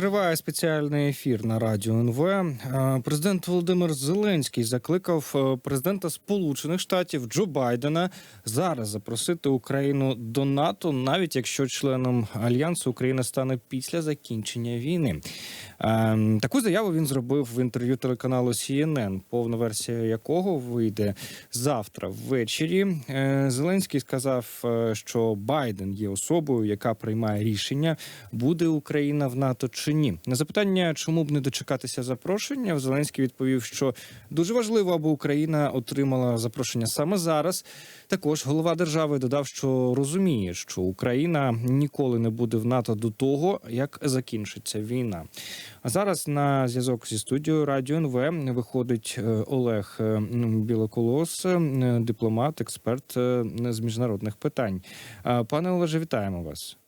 Триває спеціальний ефір на радіо НВ. Е, Президент Володимир Зеленський закликав е, президента Сполучених Штатів Джо Байдена зараз запросити Україну до НАТО, навіть якщо членом альянсу Україна стане після закінчення війни. Е, Таку заяву він зробив в інтерв'ю телеканалу CNN, повна версія якого вийде завтра ввечері. Е, Зеленський сказав, е, що Байден є особою, яка приймає рішення, буде Україна в НАТО чи ні. На запитання, чому б не дочекатися запрошення, Зеленський відповів, що дуже важливо, аби Україна отримала запрошення саме зараз. Також голова держави додав, що розуміє, що Україна ніколи не буде в НАТО до того, як закінчиться війна. А зараз на зв'язок зі студією Радіо НВ виходить е, Олег е, Білоколос, е, дипломат, експерт з міжнародних питань. Пане Олеже, вітаємо вас.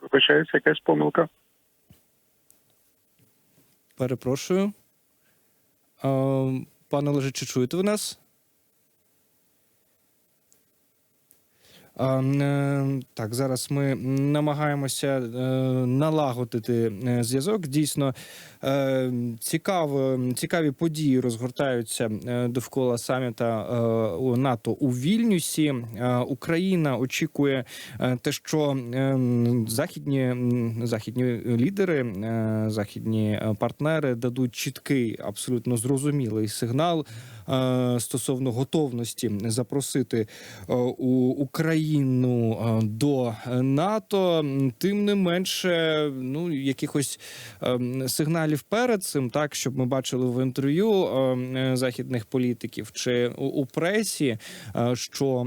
Вибачається якась помилка. Перепрошую. Пане Олеже, чи чуєте ви нас? Е, е, Так, зараз ми намагаємося е, налагодити е, зв'язок. Дійсно, е, цікаво, цікаві події розгортаються е, довкола саміта е, НАТО у Вільнюсі. Е, Україна очікує е, те, що е, західні, західні лідери, е, західні е, партнери дадуть чіткий, абсолютно зрозумілий сигнал е, стосовно готовності запросити е, Україну е, до НАТО. Тим не менше, ну якихось ем, сигналів перед цим, так щоб ми бачили в інтерв'ю ем, е, західних політиків чи у, пресі, е, що.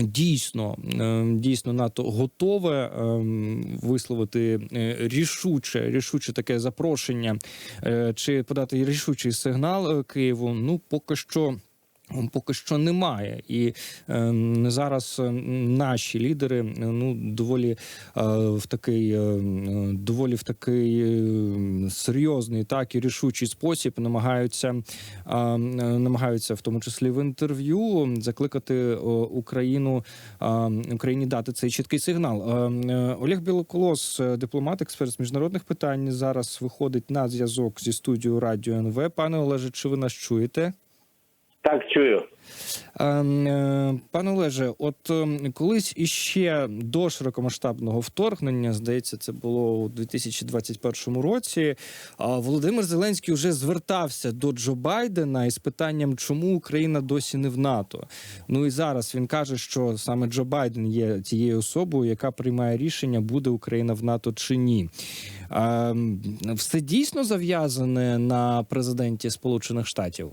Дійсно, е, дійсно НАТО готове ем, висловити е, рішуче, рішуче таке запрошення е, чи подати рішучий сигнал е, Києву. Ну поки що. Поки що немає, і е, зараз е, наші лідери е, ну доволі е, в такий е, доволі в такий е, серйозний, так і рішучий спосіб намагаються е, е, намагаються в тому числі в інтерв'ю закликати Україну е, Україні дати цей чіткий сигнал. Е, Олег Білоколос, дипломат, експерт з міжнародних питань, зараз виходить на зв'язок зі студією Радіо НВ. Пане Олеже, чи ви нас чуєте? Так, чую. Ем, е, Пане Олеже, от ем, колись іще до широкомасштабного вторгнення, здається, це було у 2021 році. Володимир Зеленський вже звертався до Джо Байдена із питанням, чому Україна досі не в НАТО. Ну і зараз він каже, що саме Джо Байден є тією особою, яка приймає рішення, буде Україна в НАТО чи ні. Ем, Все дійсно зав'язане на президенті Сполучених Штатів.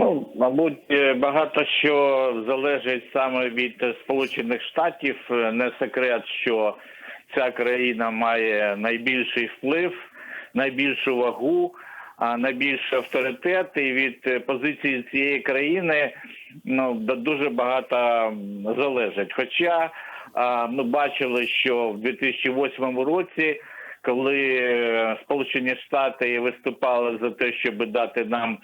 Ну, мабуть, е, багато що залежить саме від Сполучених Штатів. Е, Не секрет, що ця країна має найбільший вплив, найбільшу вагу, а найбільший авторитет. І від е, позиції цієї країни ну дуже багато залежить. Хоча ми бачили, що в 2008 році. Коли е, Сполучені Штати виступали за те, щоб дати нам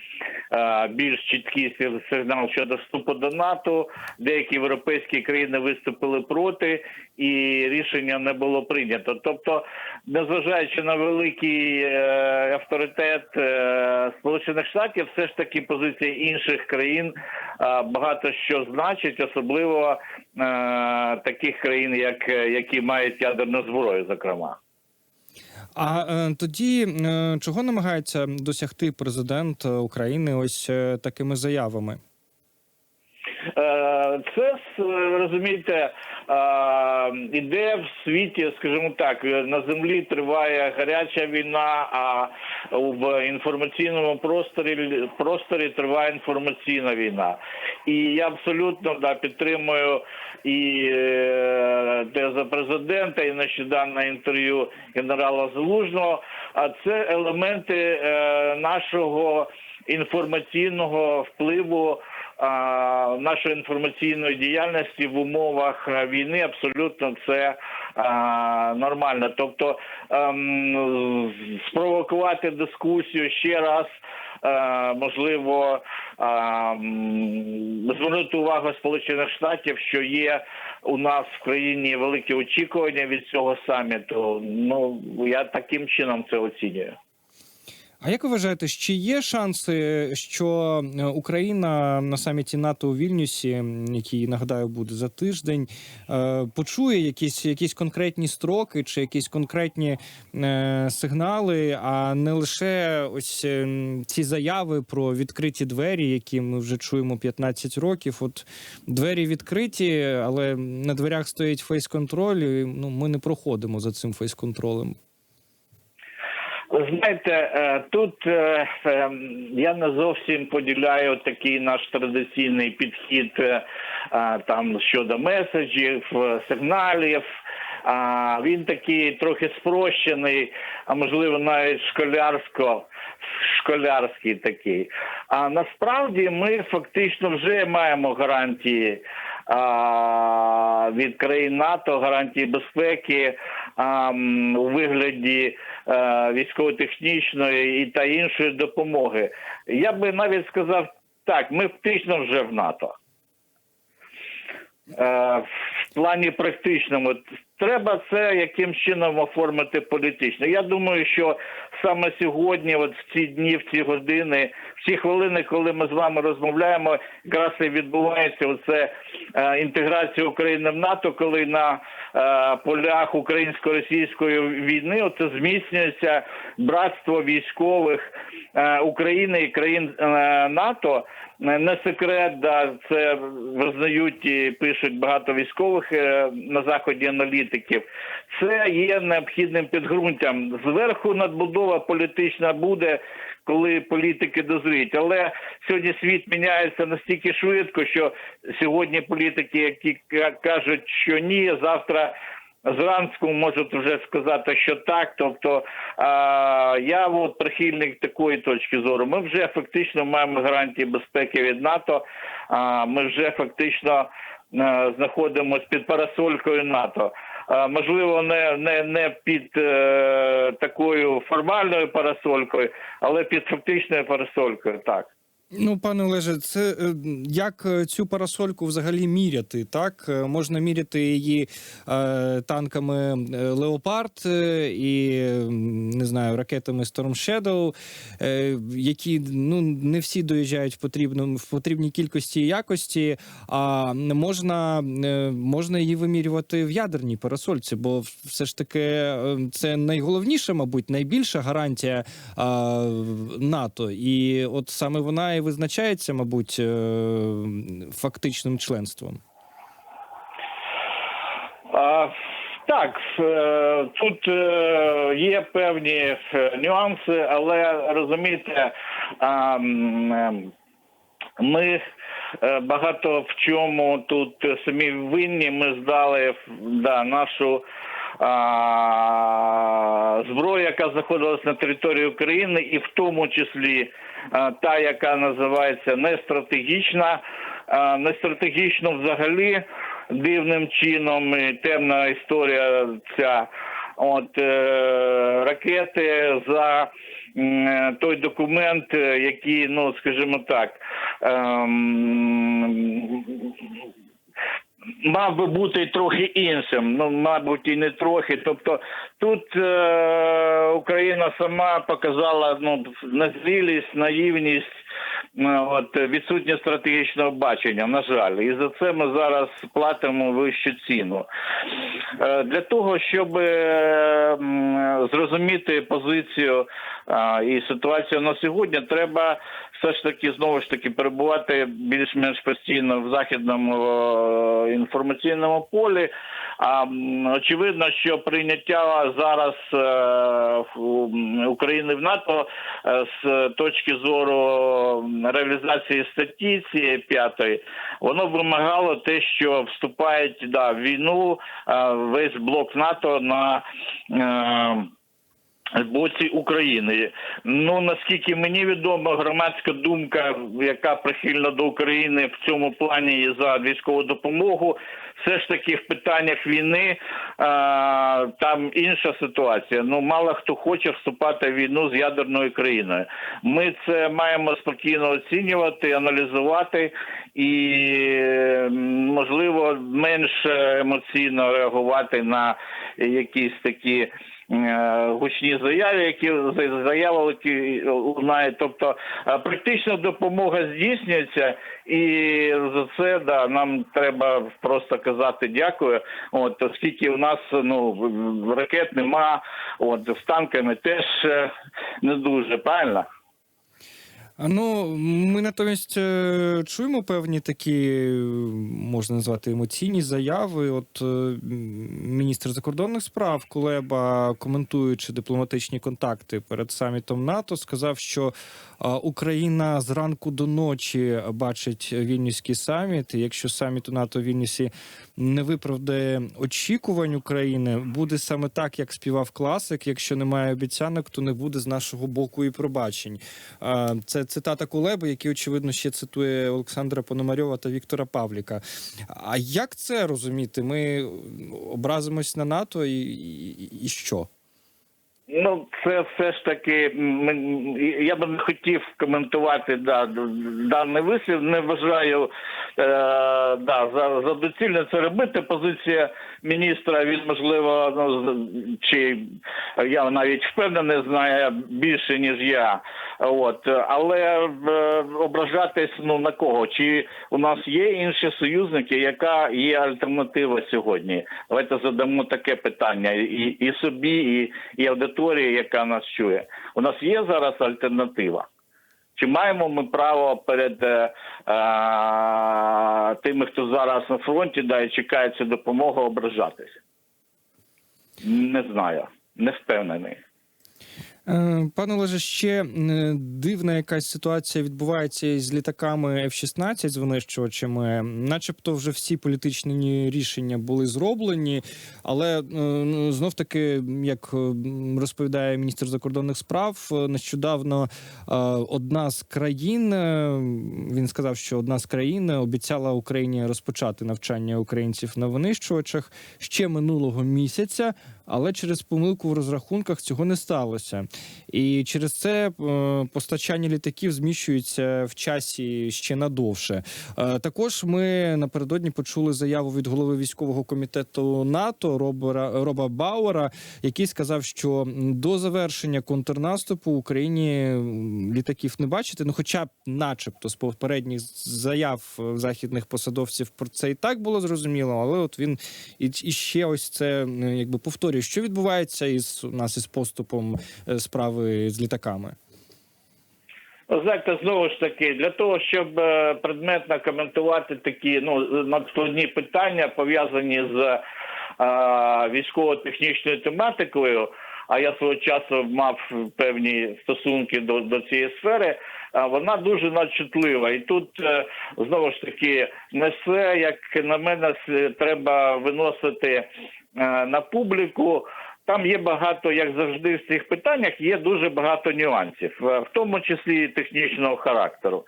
е, більш чіткий сиг- сигнал щодо вступу до НАТО, деякі європейські країни виступили проти, і рішення не було прийнято. Тобто, незважаючи на великий е, авторитет Сполучених Штатів, все ж таки позиція інших країн багато що значить, особливо таких країн, як які мають ядерну зброю, зокрема. А е, тоді е, чого намагається досягти президент е, України ось е, такими заявами? Е, Це розумієте, е, іде в світі, скажімо так, на землі триває гаряча війна, а в інформаційному просторі просторі триває інформаційна війна. І я абсолютно да, підтримую і теза президента, і нещодавне інтерв'ю генерала Залужного. А це елементи е, нашого інформаційного впливу нашої інформаційної діяльності в умовах е, війни абсолютно це нормально. Тобто ем, спровокувати дискусію ще раз е, можливо е, звернути увагу Сполучених Штатів, що є у нас в країні великі очікування від цього саміту. Ну я таким чином це оцінюю. А як ви вважаєте, чи є шанси, що е, Україна на саміті НАТО у Вільнюсі, який нагадаю буде за тиждень, е, почує якісь, якісь конкретні строки чи якісь конкретні е, сигнали, а не лише ось ці заяви про відкриті двері, які ми вже чуємо 15 років? От двері відкриті, але на дверях стоїть фейс-контроль. і, Ну ми не проходимо за цим фейс-контролем. Ви знаєте, е, тут е, е, я не зовсім поділяю такий наш традиційний підхід там щодо меседжів, сигналів. А він такий трохи спрощений, а можливо навіть школярсько школярський такий. А насправді ми фактично вже маємо гарантії а, від країн НАТО, гарантії безпеки а, у вигляді військово-технічної і та іншої допомоги. Я би навіть сказав так: ми фактично вже в НАТО. Плані практичному треба це яким чином оформити політично. Я думаю, що саме сьогодні, от в ці дні, в ці години, в ці хвилини, коли ми з вами розмовляємо, якраз і відбувається оце е, інтеграція України в НАТО, коли на е, полях українсько-російської війни оце зміцнюється братство військових е, України і країн е, НАТО. Не секрет, да, це визнають і пишуть багато військових е, на заході аналітиків. Це є необхідним підґрунтям. Зверху надбудова політична буде, коли політики дозріють. Але сьогодні світ міняється настільки швидко, що сьогодні політики, які ка- кажуть, що ні, завтра. Зранку можуть вже сказати, що так. Тобто а, я от прихильник такої точки зору. Ми вже фактично маємо гарантії безпеки від НАТО. А, ми вже фактично знаходимося під парасолькою НАТО. А, можливо, не, не, не під е, такою формальною парасолькою, але під фактичною парасолькою. Так. Ну, пане Олеже, це е, як е, цю парасольку взагалі міряти? Так Е, можна міряти її е, танками е, Леопард е, і не знаю, ракетами Storm Shadow, е, які ну не всі доїжджають в потрібному в потрібній кількості і якості. А можна, е, можна її вимірювати в ядерній парасольці, бо все ж таки е, це найголовніша, мабуть, найбільша гарантія в НАТО, і от саме вона і визначається, мабуть, е, фактичним членством. А, Так, е, тут е, є певні е, нюанси, але розумієте, е, ми е, багато в чому тут самі винні. Ми здали да, нашу а, зброю, яка знаходилась на території України, і в тому числі та, яка називається нестратегічна, а, нестратегічно взагалі дивним чином і темна історія ця. От е, ракети за е, той документ, е, який, ну скажімо так, ем, мав би бути трохи іншим. Ну, мабуть, і не трохи. Тобто тут е, Україна сама показала ну, незрілість, наївність. Е, От відсутнє стратегічного бачення, на жаль, і за це ми зараз платимо вищу ціну. Е, Для того, щоб е, зрозуміти позицію і ситуацію на сьогодні, треба все ж таки знову ж таки перебувати більш-менш постійно в західному інформаційному полі. А очевидно, що прийняття зараз е, України в НАТО е, з точки зору реалізації статті цієї п'ятої, воно вимагало те, що вступають да, війну е, весь блок НАТО на. Боці України. Ну наскільки мені відомо, громадська думка, яка прихильна до України в цьому плані і за військову допомогу, все ж таки в питаннях війни а, там інша ситуація. Ну мало хто хоче вступати в війну з ядерною країною. Ми це маємо спокійно оцінювати, аналізувати і можливо менш емоційно реагувати на якісь такі гучні заяви, які за- заяви, які лунають. Тобто е, практична допомога здійснюється, і за це да нам треба просто казати дякую. От оскільки у нас ну ракет нема, от з танками теж е, не дуже правильно. Ну, ми натомість е, чуємо певні такі, е, можна назвати, емоційні заяви. От е, міністр закордонних справ Кулеба, коментуючи дипломатичні контакти перед самітом НАТО, сказав, що а, Україна зранку до ночі бачить вільнюський саміт. І якщо саміт у НАТО в Вільнюсі не виправдає очікувань України, буде саме так, як співав класик. Якщо немає обіцянок, то не буде з нашого боку і пробачень. Це цитата Кулеби, який очевидно ще цитує Олександра Пономарьова та Віктора Павліка. А як це розуміти? Ми образимось на НАТО і, і, і що? Ну, це все ж таки я би не хотів коментувати да, даний вислів. Не вважаю е, да, за, за доцільне це робити. Позиція міністра він можливо ну, чи я навіть впевнений, знає більше ніж я. От але е, ображатись ну на кого? Чи у нас є інші союзники? Яка є альтернатива сьогодні? Давайте задамо таке питання і, і собі, і, і аудиторії, яка нас чує. У нас є зараз альтернатива. Чи маємо ми право перед е, е, тими, хто зараз на фронті да, і чекає цю допомогу, ображатися? Не знаю, не впевнений. Е, Пане Олеже, ще е, дивна якась ситуація відбувається із літаками F-16 з винищувачами. Начебто, вже всі політичні рішення були зроблені, але е, ну, знов таки, як розповідає міністр закордонних справ, нещодавно одна з країн він сказав, що одна з країн обіцяла Україні розпочати навчання українців на винищувачах ще минулого місяця. Але через помилку в розрахунках цього не сталося, і через це е, постачання літаків зміщується в часі ще надовше. Е, Також ми напередодні почули заяву від голови військового комітету НАТО Робера Роба Бауера, який сказав, що до завершення контрнаступу Україні літаків не бачити. Ну, хоча б, начебто, з попередніх заяв е, західних посадовців про це і так було зрозуміло, але от він і, ще ось це якби повторює, що відбувається із у нас із поступом е, справи з літаками. Знаєте, знову ж таки, для того, щоб е, предметно коментувати такі ну надскладні питання, пов'язані з е, військово-технічною тематикою. А я свого часу мав певні стосунки до, до цієї сфери. а Вона дуже надчутлива, і тут знову ж таки не все, як на мене, треба виносити на публіку. Там є багато, як завжди, в цих питаннях є дуже багато нюансів, е, в тому числі технічного характеру.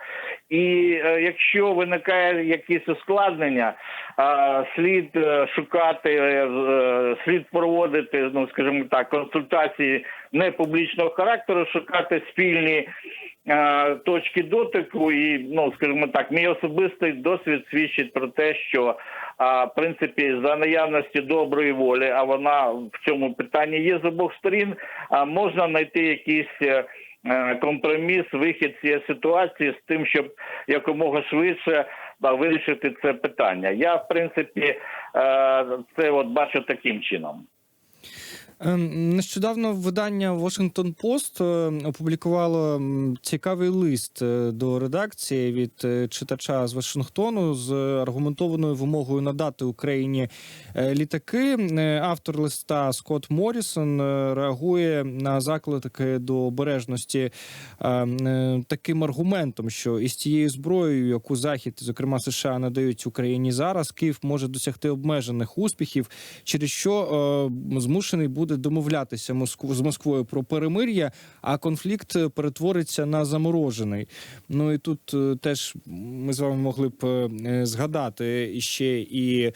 І е, якщо виникає якісь ускладнення, е, слід е, шукати, е, е, слід проводити, ну скажімо так, консультації не публічного характеру, шукати спільні е, точки дотику. І ну, скажімо так, мій особистий досвід свідчить про те, що а, в принципі, за наявності доброї волі, а вона в цьому питанні є з обох сторін, а можна знайти якийсь е, е, компроміс, вихід цієї ситуації з тим, щоб якомога швидше вирішити це питання. Я, в принципі, е, це от бачу таким чином. Ем, Нещодавно видання Washington Post е, опублікувало цікавий лист е, до редакції від е, читача з Вашингтону з аргументованою вимогою надати Україні літаки. Автор листа Скотт Морісон реагує на заклики до обережності таким аргументом, що із тією зброєю, яку Захід, зокрема США, надають Україні зараз, Київ може досягти обмежених успіхів, через що змушений буде буде домовлятися Москву з Москвою про перемир'я, а конфлікт е, перетвориться на заморожений. Ну і тут е, теж ми з вами могли б е, згадати ще і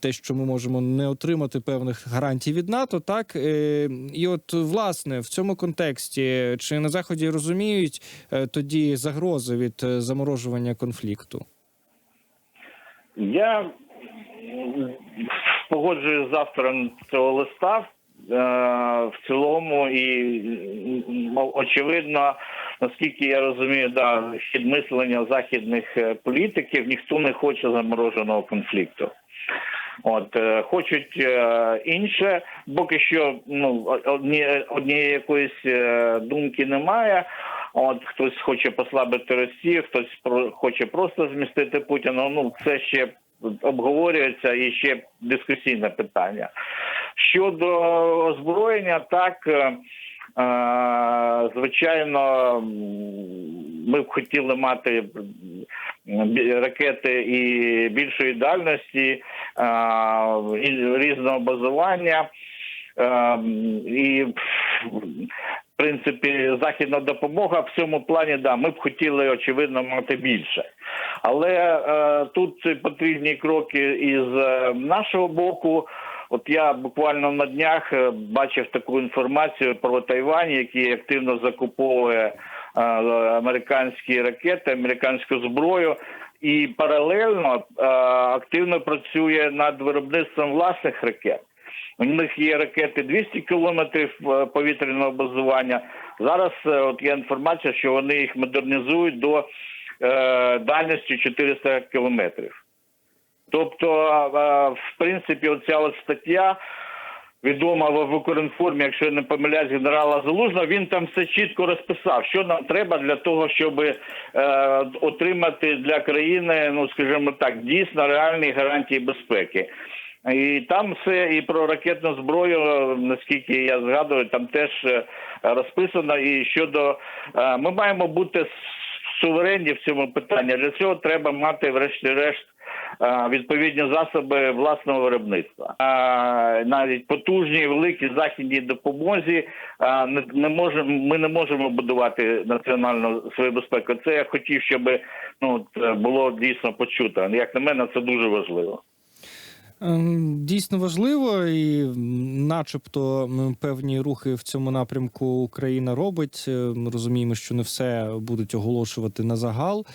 те, що ми можемо не отримати певних гарантій від НАТО, так і от власне в цьому контексті чи на заході розуміють тоді загрози від заморожування конфлікту? Я погоджуюсь з автором цього листа е, в цілому, і очевидно, наскільки я розумію, да, хід мислення західних е, політиків ніхто не хоче замороженого конфлікту. От е, хочуть інше, поки що ну одні, однієї якоїсь думки немає. От хтось хоче послабити Росію, хтось хоче просто змістити Путіна. Ну це ще обговорюється і ще дискусійне питання. Щодо озброєння, так е, е, звичайно, ми б хотіли мати ракети і більшої дальності, е, різного базування. І в принципі західна допомога в цьому плані, да, ми б хотіли очевидно мати більше. Але е, тут потрібні кроки із е, нашого боку. От я буквально на днях е, бачив таку інформацію про Тайвань, який активно закуповує американські ракети, американську зброю, і паралельно активно працює над виробництвом власних ракет. У них є ракети 200 кілометрів повітряного базування. Зараз от є інформація, що вони їх модернізують до е, дальності 400 кілометрів. Тобто, е, в принципі, оця от стаття відома в Укрінформі, якщо я не помиляюсь, генерала Залужного, він там все чітко розписав, що нам треба для того, щоб е, отримати для країни, ну скажімо так, дійсно реальні гарантії безпеки. І там все і про ракетну зброю, наскільки я згадую, там теж розписано. І щодо ми маємо бути суверенні в цьому питанні. Для цього треба мати, врешті-решт, відповідні засоби власного виробництва. Навіть потужні, великі західній допомозі не, можемо. Ми не можемо будувати національну свою безпеку. Це я хотів, щоб ну було дійсно почуто. Як на мене, це дуже важливо. Ем, Дійсно важливо, і начебто певні рухи в цьому напрямку Україна робить. Ми розуміємо, що не все будуть оголошувати на загал.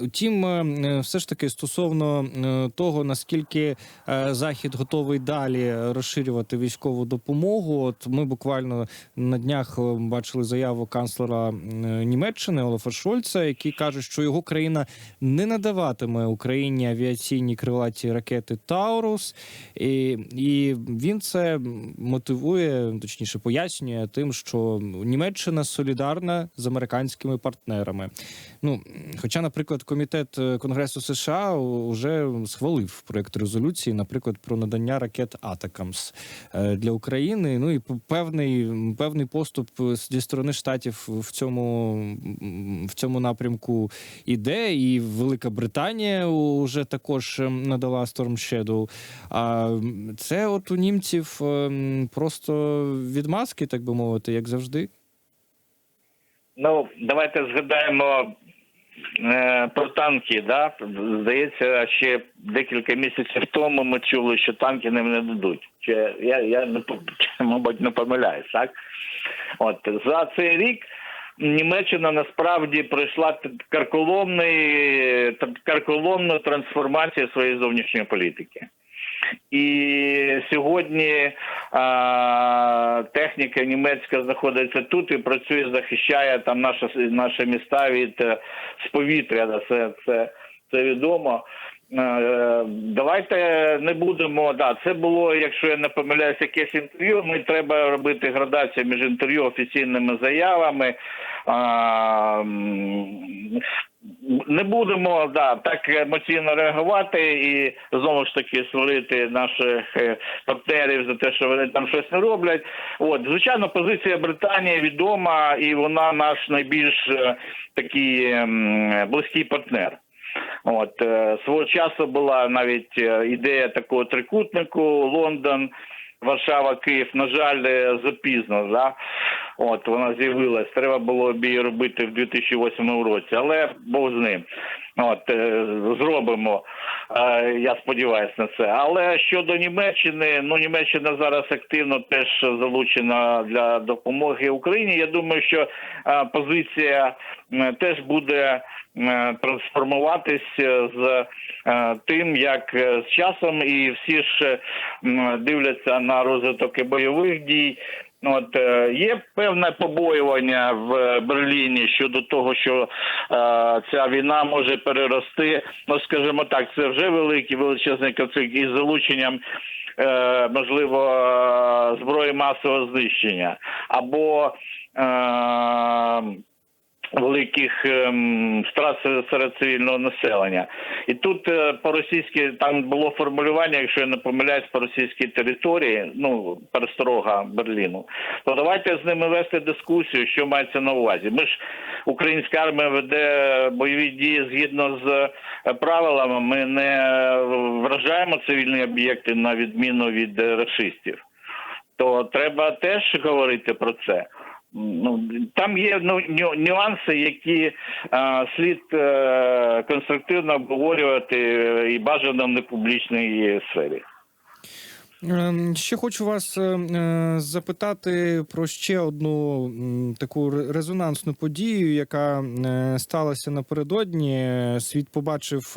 Утім, е, все ж таки стосовно е, того, наскільки е, Захід готовий далі розширювати військову допомогу. От ми буквально на днях бачили заяву канцлера Німеччини Олафа Шольца, який каже, що його країна не надаватиме Україні авіаційні крилаті ракети Таурус, і, і він це мотивує, точніше пояснює тим, що Німеччина солідарна з американськими партнерами. Ну, хоча, наприклад, комітет е, Конгресу США вже схвалив проект резолюції, наприклад, про надання ракет Атакамс е, для України. Ну і певний певний поступ зі сторони штатів в цьому в цьому напрямку іде, і Велика Британія вже також ем, надала Storm Shadow. А це от у німців ем, просто відмазки, так би мовити, як завжди. Ну, давайте згадаємо е, про танки. Да? Здається, ще декілька місяців тому ми чули, що танки нам не дадуть. Чи я, я мабуть не помиляюсь, так? От за цей рік. Німеччина насправді пройшла карколомний карколомну трансформацію своєї зовнішньої політики. І сьогодні а, техніка німецька знаходиться тут і працює, захищає там наші, наші міста від е, з повітря. Це, це, це відомо. Е, Давайте не будемо. Да, це було, якщо я не помиляюсь, якесь інтерв'ю. Ми треба робити градацію між інтерв'ю офіційними заявами. Не будемо да, так емоційно реагувати і знову ж таки сварити наших е, партнерів за те, що вони там щось не роблять. От звичайно, позиція Британії відома, і вона наш найбільш е, такий ем, близький партнер. От е, свого часу була навіть е, ідея такого трикутнику Лондон, Варшава, Київ, на жаль, е, запізно. Да? От вона з'явилась. Треба було б її робити в 2008 році, але Бог з ним. От е, зробимо. Е, Я сподіваюся на це. Але щодо Німеччини, ну Німеччина зараз активно теж залучена для допомоги Україні. Я думаю, що е, позиція теж буде трансформуватись з тим, як з часом, і всі ж дивляться на розвиток бойових дій. От е, є певне побоювання в Берліні щодо того, що е, ця війна може перерости. Ну скажімо так, це вже великий величезний конфлікт із залученням. е, Можливо, е, зброї масового знищення або е, великих ем, втрат серед- цивільного населення. І тут е, по російськи там було формулювання, якщо я не помиляюсь, по російській території, ну пересторога Берліну. То давайте з ними вести дискусію, що мається на увазі. Ми ж українська армія веде бойові дії згідно з е, правилами. Ми не вражаємо цивільні об'єкти на відміну від е, расистів. То треба теж говорити про це. Ну там є ну нюанси, які е, слід е, конструктивно обговорювати е, і бажано в непублічній сфері. Ем, Ще хочу вас е, запитати про ще одну таку резонансну подію, яка сталася напередодні. Світ побачив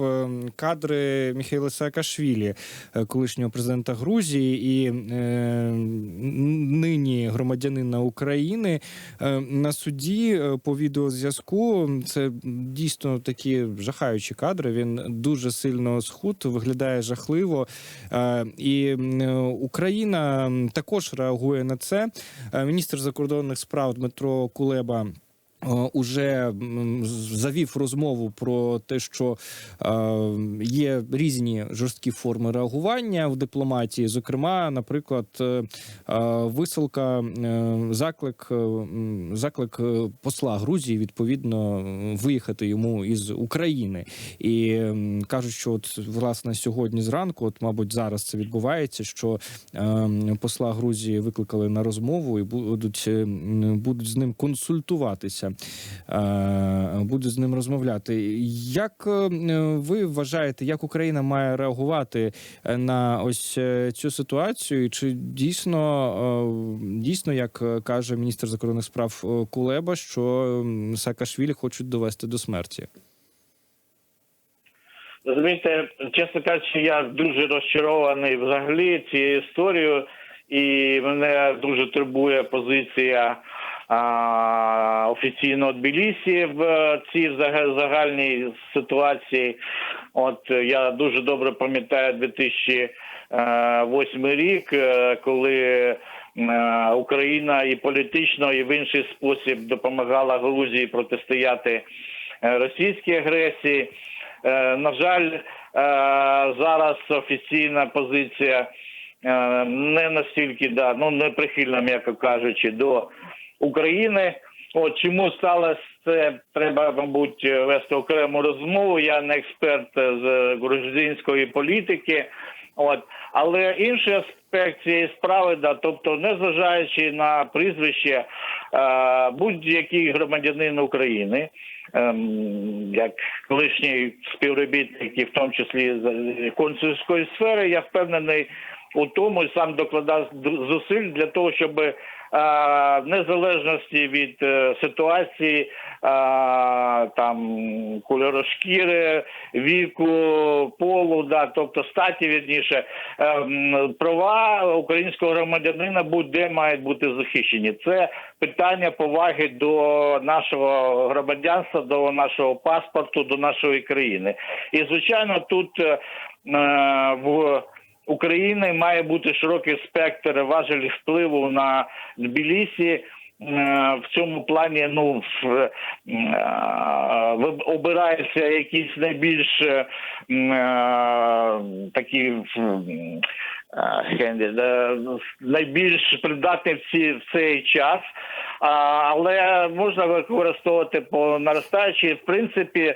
кадри Міхайла Саакашвілі, колишнього президента Грузії і громадянина України е, на суді е, по відеозв'язку. Це дійсно такі жахаючі кадри. Він дуже сильно схуд, виглядає жахливо. Е, І Україна також реагує на це. Міністр закордонних справ Дмитро Кулеба. Е, Уже завів розмову про те, що е, є різні жорсткі форми реагування в дипломатії. Зокрема, наприклад, е, висилка, заклик, заклик посла Грузії відповідно виїхати йому із України. І кажуть, що от власне сьогодні зранку, от мабуть, зараз це відбувається. Що посла Грузії викликали на розмову і будуть, будуть з ним консультуватися, е, будуть з ним розмовляти. Як е, ви вважаєте, як Україна має реагувати е, на ось цю ситуацію? Чи дійсно дійсно, як каже міністр закордонних справ Кулеба, що Саакашвілі хочуть довести до смерті? Розумієте, чесно кажучи, я дуже розчарований взагалі цією історією, і мене дуже турбує позиція а, офіційного Тбілісі в е, цій загальній ситуації. От е, я дуже добре пам'ятаю 2008 рік, е, коли е, Україна і політично, і в інший спосіб допомагала Грузії протистояти російській агресії. На жаль, зараз офіційна позиція не настільки да, ну не прихильна, м'яко кажучи, до України. От чому сталося це, треба, мабуть, вести окрему розмову. Я не експерт з грузинської політики. От, але інший аспект цієї справи, да, тобто, незважаючи на прізвище, е, будь-який громадянин України, ем, як колишній співробітник, і в тому числі з консульської сфери, я впевнений у тому, і сам докладав зусиль для того, щоб е, в незалежності від е, ситуації е, там кольору шкіри, віку, полу, да, тобто статі вірніше, е, права українського громадянина будь-де мають бути захищені. Це питання поваги до нашого громадянства, до нашого паспорту, до нашої країни. І звичайно, тут е, в України має бути широкий спектр важелів впливу на Тбілісі. Е, В цьому плані ну е, ви- обираються якісь найбільш е, е, такі е, найбільш придатний в, ці, в цей час, але можна використовувати по наростаючій. В принципі,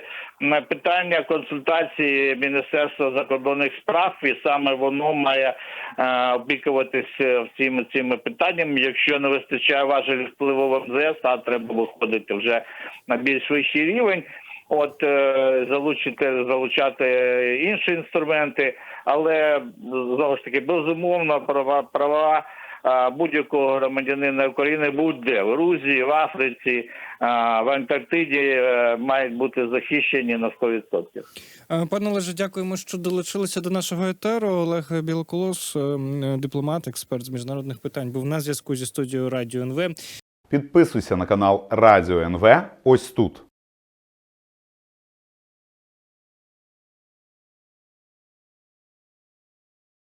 питання консультації Міністерства закордонних справ, і саме воно має е, опікуватися цими цими питаннями. Якщо не вистачає важелів впливу в МЗС, а треба виходити вже на більш вищий рівень. От е, залучити залучати інші інструменти, але знову ж таки безумовно права права будь-якого громадянина України будь-де в Грузії, в Африці, в Антарктиді е, мають бути захищені на 100%. Е, Пане Олеже, дякуємо, що долучилися до нашого етеру. Олег Білоколос, е, дипломат, експерт з міжнародних питань, був на зв'язку зі студією Радіо НВ. Підписуйся на канал Радіо НВ ось тут.